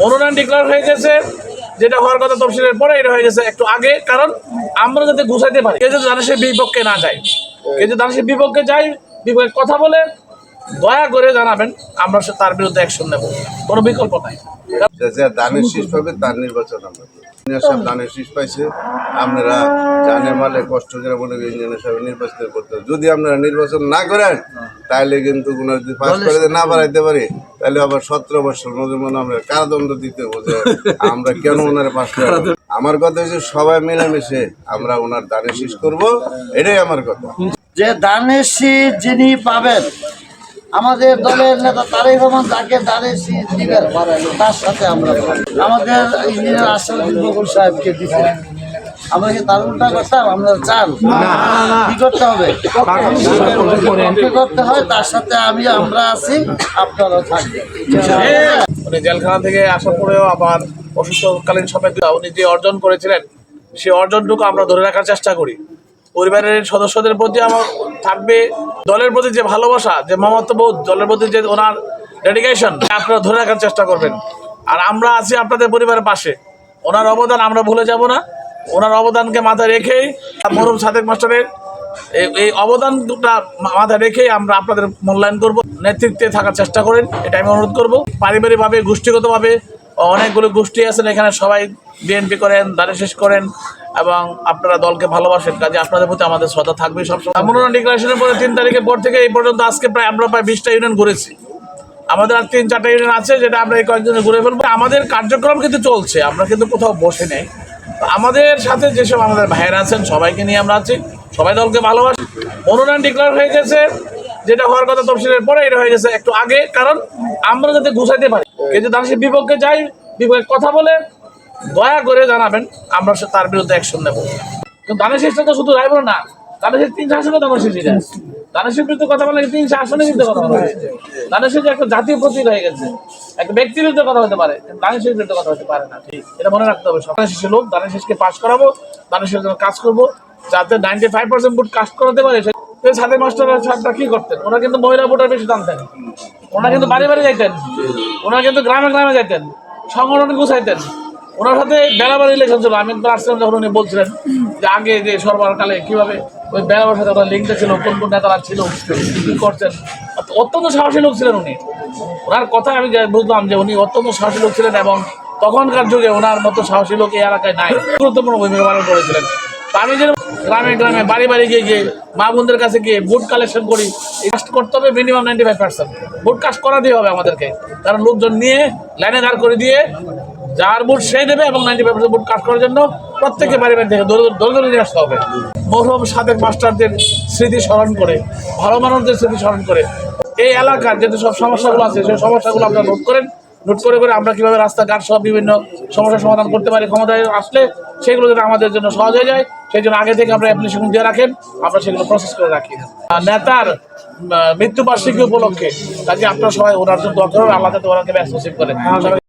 মনোনয়ন ডিক্লেয়ার হয়ে গেছে, যেটা হওয়ার কথা তফসিলের পরে এটা হয়ে গেছে একটু আগে, কারণ আমরা যাতে গুছাইতে পারি, কেউ যদি দানেশের বিপক্ষে না যায়, কেউ যদি দানেশের বিপক্ষে যাই বিপক্ষে কথা বলে, দয়া করে জানাবেন, আমরা তার বিরুদ্ধে অ্যাকশন নেব। কোনো বিকল্প নাই। যে শীষ পাবে, তার নির্বাচন শীষ পাইছে নির্বাচিত করতে। যদি আপনারা নির্বাচন না করেন তাহলে কিন্তু ওনার যদি পাস করে দিয়ে না বাড়াইতে পারি তাহলে আবার সতেরো বছর মধ্যে মনে আমরা কারাদণ্ড দিতে যে আমরা কেন ওনার পাস করে আমার কথা হচ্ছে সবাই মিলেমিশে আমরা ওনার দানে শীষ করব এটাই আমার কথা। যে শীষ যিনি পাবেন আমাদের দলের নেতা তারেক রহমান দানের শীষ দিবেন তার সাথে আমরা আমাদের ইঞ্জিনিয়ার আশরাফুল বকুল সাহেবকে দিতে আমরা কি তার উল্টা করতাম? আমরা চান কি করতে হবে? কি করতে হয়? তার সাথে আমি আমরা আছি আপনারাও থাকবেন। উনি জেলখানা থেকে আসার পরেও আবার অসুস্থকালীন সময় উনি যে অর্জন করেছিলেন সেই অর্জনটুকু আমরা ধরে রাখার চেষ্টা করি। পরিবারের সদস্যদের প্রতি আমার থাকবে দলের প্রতি যে ভালোবাসা যে মমত্ববোধ দলের প্রতি যে ওনার ডেডিকেশন আপনারা ধরে রাখার চেষ্টা করবেন। আর আমরা আছি আপনাদের পরিবারের পাশে। ওনার অবদান আমরা ভুলে যাব না। ওনার অবদানকে মাথায় রেখেই মরুম সাদেক মাস্টারের এই অবদানটা মাথায় রেখেই আমরা আপনাদের মূল্যায়ন করব। নেতৃত্বে থাকার চেষ্টা করেন, এটা আমি অনুরোধ করব। পারিবারিকভাবে, গোষ্ঠীগতভাবে অনেকগুলো গোষ্ঠী আছেন, এখানে সবাই বিএনপি করেন শেষ করেন এবং আপনারা দলকে ভালোবাসেন, কাজে আপনাদের প্রতি আমাদের শ্রদ্ধা থাকবে সবসময়। মনোনয়ন ডিক্লারেশনের পরে তিন তারিখের পর থেকে এই পর্যন্ত আজকে প্রায় আমরা প্রায় বিশটা ইউনিয়ন ঘুরেছি। আমাদের আর তিন চারটা ইউনিয়ন আছে, যেটা আমরা এই কয়েকদিনে ঘুরে ফেলব। আমাদের কার্যক্রম কিন্তু চলছে, আমরা কিন্তু কোথাও বসে নেই। আমাদের সাথে যেসব আমাদের ভাইয়েরা আছেন, সবাইকে নিয়ে আমরা আছি। সবাই দলকে ভালোবাসি। মনোনয়ন ডিক্লেয়ার হয়ে গেছে, যেটা হওয়ার কথা তফসিলের পরে এটা হয়ে গেছে একটু আগে, কারণ আমরা যাতে গুছাইতে পারি। কেউ যদি দানেশের বিপক্ষে যাই বিপক্ষে কথা বলে, দয়া করে জানাবেন, আমরা তার বিরুদ্ধে অ্যাকশন নেব। কিন্তু দানের শেষটা তো শুধু রাইবো না দানের শেষ তিনশো আসনে দানের শেষ এটা বিরুদ্ধে কথা বলে তিনশো আসনে বিরুদ্ধে কথা বলা। দানের শেষ একটা জাতীয় প্রতীক হয়ে গেছে। একটা ব্যক্তির বিরুদ্ধে কথা হতে পারে দানের বিরুদ্ধে কথা হতে পারে না। ঠিক এটা মনে রাখতে হবে সকাল শেষে লোক দানের শেষকে পাশ করাবো, দানের শেষের জন্য কাজ করব, যাতে ninety five percent vote cast করাতে পারে সাথে মাস্টার সাহেবরা কি করতেন? ওরা কিন্তু মহিলা ভোটার বেশি টানতেন। ওনারা কিন্তু বাড়ি বাড়ি যাইতেন। ওনারা কিন্তু গ্রামে গ্রামে যাইতেন। সংগঠন গুছাইতেন। ওনার সাথে বেড়াবার রিলেশন ছিল। আমি একবার যখন উনি বলছিলেন যে আগে যে সরবরাহকালে কীভাবে ওই বেড়াবার সাথে ওনার লিঙ্কটা ছিল, কোন কোন নেতারা ছিল কি করছেন? অত্যন্ত সাহসী লোক ছিলেন উনি। ওনার কথা আমি যা বুঝলাম যে উনি অত্যন্ত সাহসী লোক ছিলেন এবং তখনকার যুগে ওনার মতো সাহসী লোক এই এলাকায় নাই। গুরুত্বপূর্ণ ভূমিকা পালন করেছিলেন। আমি যেন গ্রামে গ্রামে বাড়ি বাড়ি গিয়ে গিয়ে মা বোনদের কাছে গিয়ে ভোট কালেকশন করি কাজটা করতে হবে minimum ninety five percent vote কাজ করাতেই হবে আমাদেরকে। কারণ লোকজন নিয়ে লাইনে দাঁড় করে দিয়ে যার ভোট সেই দেবে এবং ninety five percent vote cast করার জন্য প্রত্যেকে বাড়ি বাড়ি থেকে দৌড় দৌড়ে নিয়ে আসতে হবে। মরহম সাদেক মাস্টারদের স্মৃতি স্মরণ করে, ভালো মানুষদের স্মৃতি স্মরণ করে। এই এলাকার যেহেতু সব সমস্যাগুলো আছে, সেই সমস্যাগুলো আপনারা নোট করেন। নোট করে করে আমরা কীভাবে রাস্তাঘাট সব বিভিন্ন সমস্যার সমাধান করতে পারি, ক্ষমতায় আসলে সেগুলো যাতে আমাদের জন্য সহজ হয়ে যায়, সেই জন্য আগে থেকে আমরা অ্যাপ্লিকেশন দিয়ে রাখেন, আমরা সেগুলো প্রসেস করে রাখি। নেতার মৃত্যুবার্ষিকী উপলক্ষে কাজে আপনারা সবাই ওনার জন্য দরকার আল্লাহ ওনাকে ব্যস্ত করে। সবাই